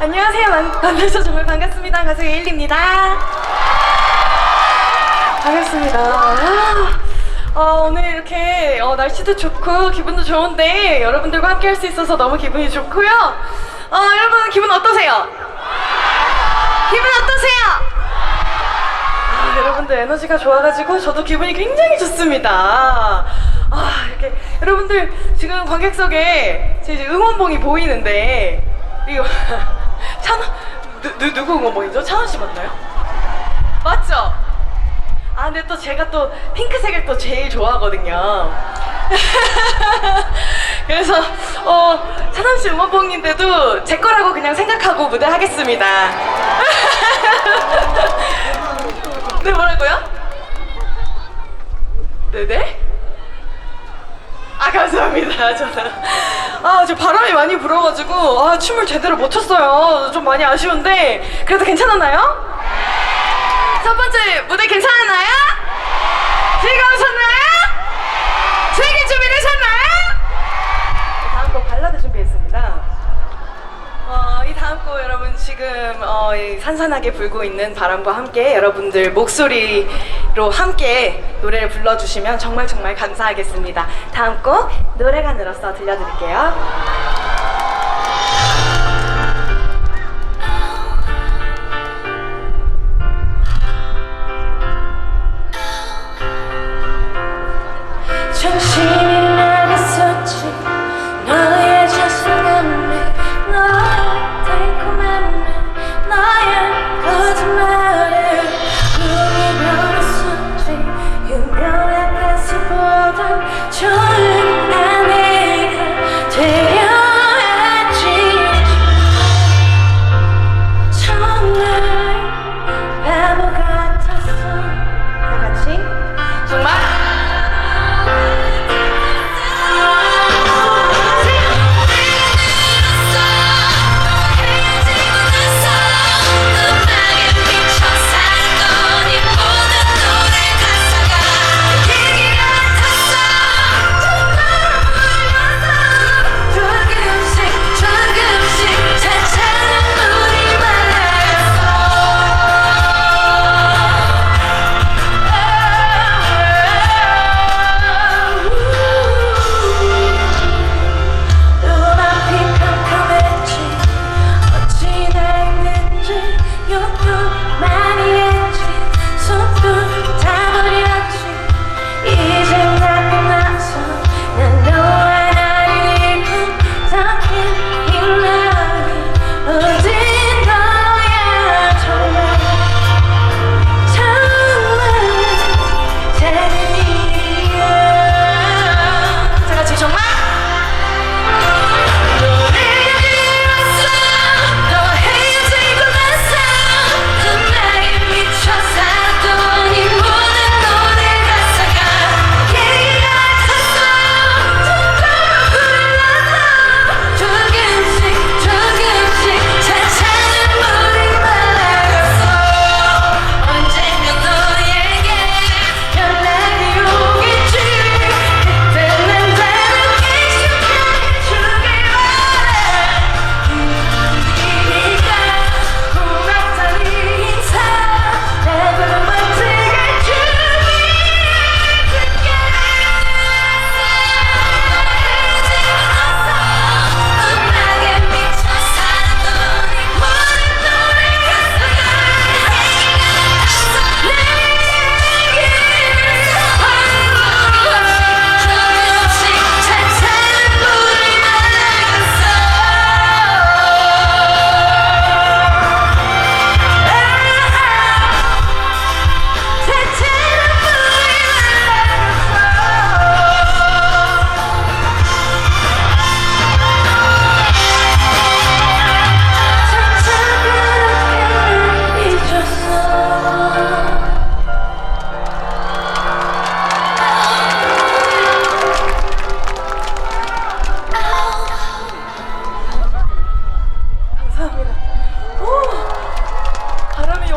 만나서 정말 반갑습니다. 가수 예일입니다. 반갑습니다. 아, 어, 오늘 이렇게 어, 날씨도 좋고 기분도 좋은데 여러분들과 함께 할 수 있어서 너무 기분이 좋고요. 어, 여러분 기분 어떠세요? 기분 어떠세요? 아, 여러분들 에너지가 좋아가지고 저도 기분이 굉장히 좋습니다. 아, 이렇게 여러분들 지금 관객석에 제 응원봉이 보이는데 이거 찬원 누, 누 누구 응원봉이죠? 찬원 씨 맞나요? 맞죠? 아 근데 또 제가 또 핑크색을 또 제일 좋아하거든요. 그래서 어 찬원 씨 응원봉인데도 제 거라고 그냥 생각하고 무대 하겠습니다. 네 뭐라고요? 네네? 아 감사합니다 저는 아저 바람이 많이 불어가지고 아 춤을 제대로 못 췄어요 좀 많이 아쉬운데 그래도 괜찮았나요? 첫 번째 무대 괜찮았나요? 즐거우셨나요? 즐길 준비되셨나요? 다음 곡 발라드 어, 이 다음 곡 여러분 지금 어, 이 산산하게 불고 있는 바람과 함께 여러분들 목소리로 함께 노래를 불러주시면 정말 정말 감사하겠습니다. 다음 곡 노래가 늘어서 들려드릴게요.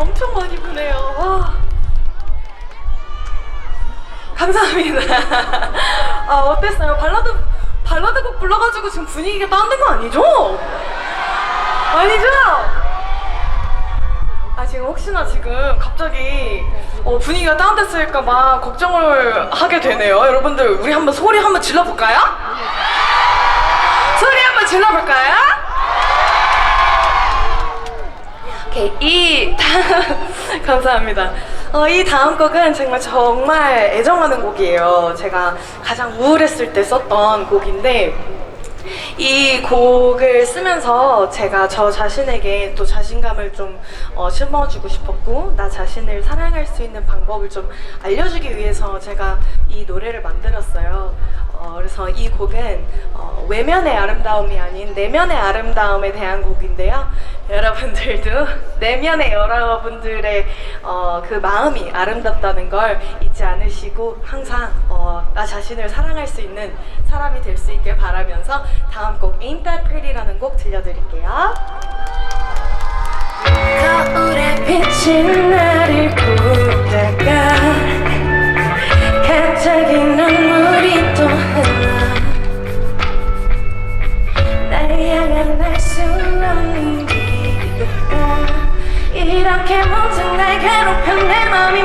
엄청 많이 부네요. 와. 감사합니다. 아 어땠어요? 발라드 발라드 곡 불러가지고 지금 분위기가 다운된 거 아니죠? 아니죠? 혹시나 지금 갑자기 어, 분위기가 다운됐을까봐 걱정을 하게 되네요. 여러분들, 우리 한번 소리 한번 질러볼까요? 소리 한번 질러볼까요? 오케이, 이 다- 감사합니다. 어, 이 다음 곡은 정말 정말 애정하는 곡이에요. 제가 가장 우울했을 때 썼던 곡인데 이 곡을 쓰면서 제가 저 자신에게 또 자신감을 좀 어, 심어주고 싶었고 나 자신을 사랑할 수 있는 방법을 좀 알려주기 위해서 제가 이 노래를 만들었어요. 어, 그래서 이 곡은 어, 외면의 아름다움이 아닌 내면의 아름다움에 대한 곡인데요. 여러분들도 내면의 여러분들의 어, 그 마음이 아름답다는 걸 잊지 않으시고 항상 어, 나 자신을 사랑할 수 있는 사람이 될 수 있길 바라면서 다음 곡 Ain't That Pretty라는 곡 들려드릴게요. 거울에 비친 나를 보다가 갑자기 눈물이 또 흘러. 날 향한 날수 없는 기도가 이렇게 모든 날 괴롭혀 내 맘이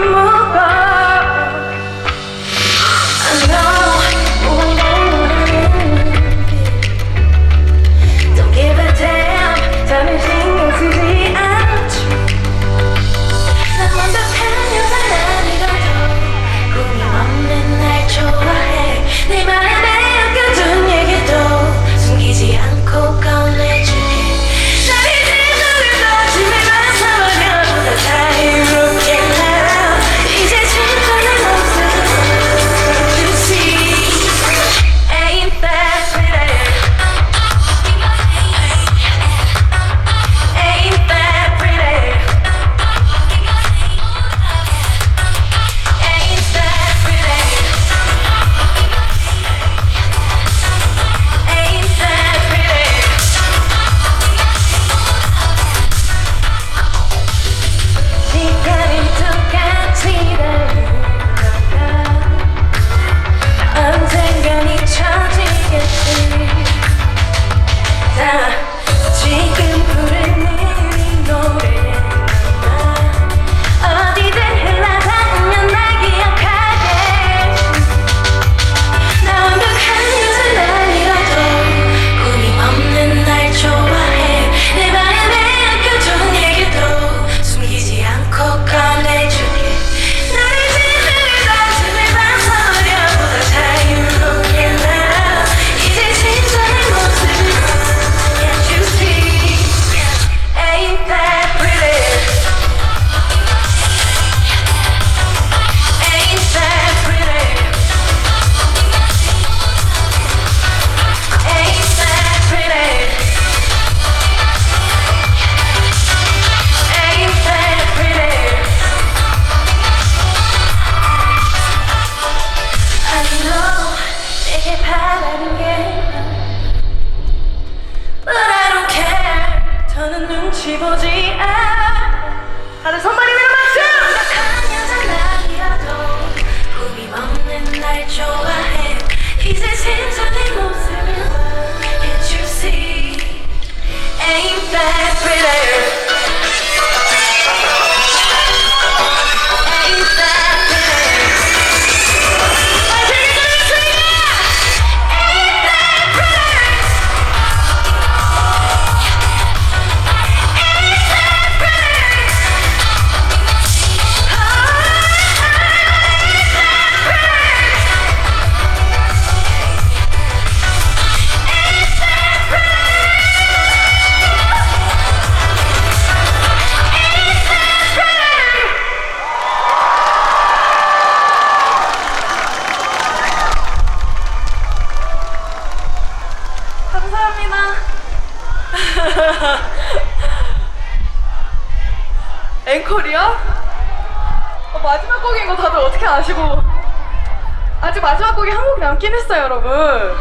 아직 마지막 곡이 한 곡 남긴 했어요 여러분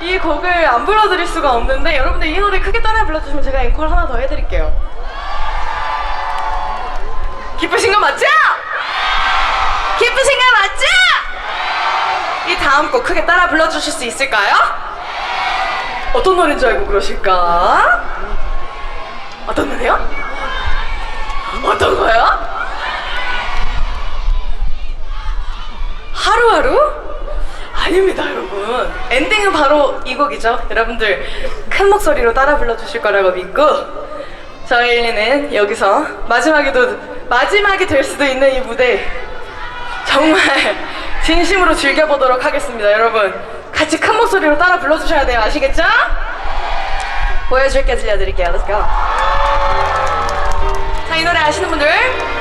이 곡을 안 불러드릴 수가 없는데 여러분들 이 노래 크게 따라 불러주시면 제가 앵콜 하나 더 해드릴게요 기쁘신 거 맞죠? 기쁘신 거 맞죠? 이 다음 곡 크게 따라 불러주실 수 있을까요? 어떤 노래인 줄 알고 그러실까? 어떤 노래요? 어떤 거요? 하루하루? 아닙니다, 여러분. 엔딩은 바로 이 곡이죠. 여러분들 큰 목소리로 따라 불러주실 거라고 믿고 저희는 여기서 마지막에도 마지막이 될 수도 있는 이 무대 정말 진심으로 즐겨보도록 하겠습니다, 여러분. 같이 큰 목소리로 따라 불러주셔야 돼요. 아시겠죠? 보여줄게 들려드릴게요. Let's. 자, 이 노래 아시는 분들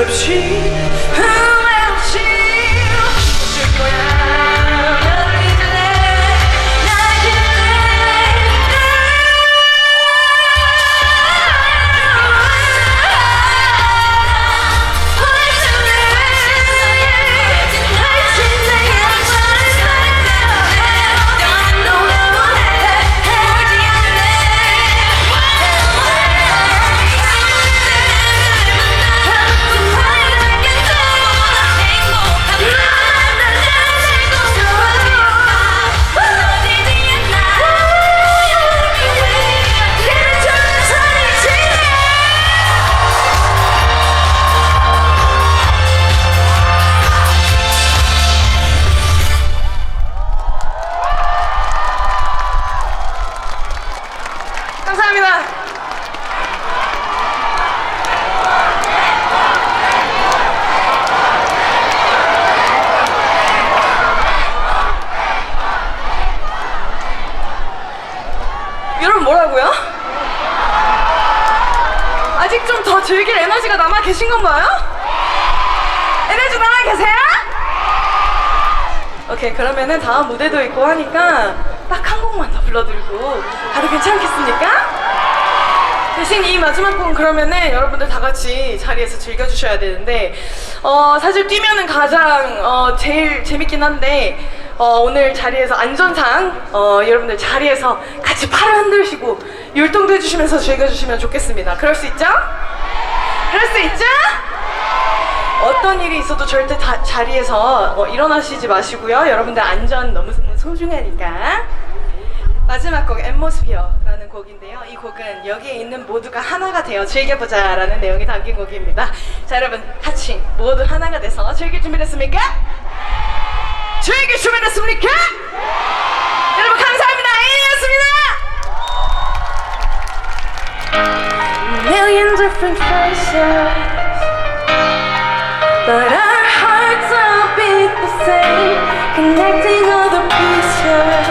없이 있고 하니까 딱 한 곡만 더 불러드리고 가도 괜찮겠습니까? 대신 이 마지막 곡은 그러면은 여러분들 다 같이 자리에서 즐겨주셔야 되는데 어 사실 뛰면은 가장 어 제일 재밌긴 한데 어 오늘 자리에서 안전상 어 여러분들 자리에서 같이 팔을 흔들시고 율동도 해주시면서 즐겨주시면 좋겠습니다. 그럴 수 있죠? 그럴 수 있죠? 어떤 일이 있어도 절대 다- 자리에서 어, 일어나시지 마시고요. 여러분들 안전 너무 소중하니까. 마지막 곡 엠모스피어라는 곡인데요. 이 곡은 여기에 있는 모두가 하나가 되어 즐겨보자라는 내용이 담긴 곡입니다. 자 여러분 같이 모두 하나가 돼서 즐길 준비됐습니까? 즐길 준비됐습니까? 여러분 감사합니다. 에이였습니다. Million different faces, but our hearts all beat the same, connecting all the pieces.